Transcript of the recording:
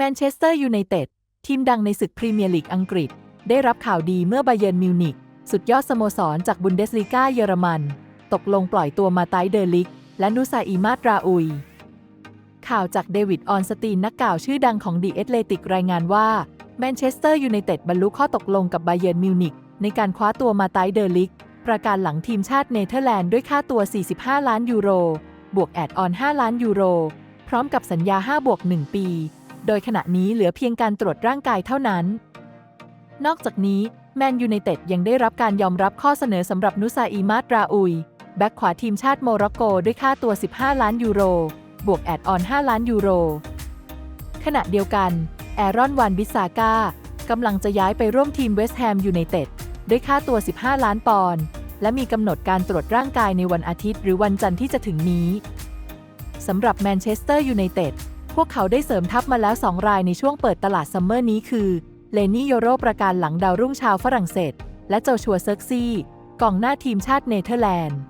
แมนเชสเตอร์ยูไนเต็ดทีมดังในศึกพรีเมียร์ลีกอังกฤษ ได้รับข่าวดีเมื่อบาเยิร์นมิวนิกสุดยอดสโมสรจากบุนเดสลีกาเยอรมัน ตกลงปล่อยตัวมาไตเดอร์ลิก และนุซาอีมาตราอุย ข่าวจากเดวิดออนสตีนนักกล่าวชื่อดังของดีเอตเลติกรายงานว่าแมนเชสเตอร์ยูไนเต็ดบรรลุข้อตกลงกับบาเยิร์นมิวนิกในการคว้าตัวมาไตเดอร์ลิก ประการหลังทีมชาติเนเธอร์แลนด์ด้วยค่าตัว 45 ล้านยูโร บวกแอดออน 5 ล้านยูโร พร้อมกับสัญญา 5 บวก 1 ปี โดยขณะนี้เหลือเพียงการตรวจร่างกายเท่านั้น นอกจากนี้แมนยูไนเต็ดยังได้รับการยอมรับข้อเสนอสำหรับนุซาอีมาตราอุย แบ็กขวาทีมชาติโมร็อกโกด้วยค่าตัว 15 ล้านยูโร บวกแอดออน 5 ล้านยูโร ขณะเดียวกันแอรอนวานบิสซาก้ากำลังจะย้ายไปร่วมทีมเวสต์แฮมยูไนเต็ดด้วยค่าตัว 15 ล้านปอนด์และมีกำหนดการตรวจร่างกายในวันอาทิตย์ หรือวันจันทร์ที่จะถึงนี้สำหรับแมนเชสเตอร์ยูไนเต็ด วกเขาได้เสริมทัพมาแล้ว 2 รายในช่วงเปิดตลาดซัมเมอร์นี้คือ เลนี่โยโรประการหลังดาวรุ่งชาวฝรั่งเศส และโจชัวเซิร์กซี่กองหน้าทีมชาติเนเธอร์แลนด์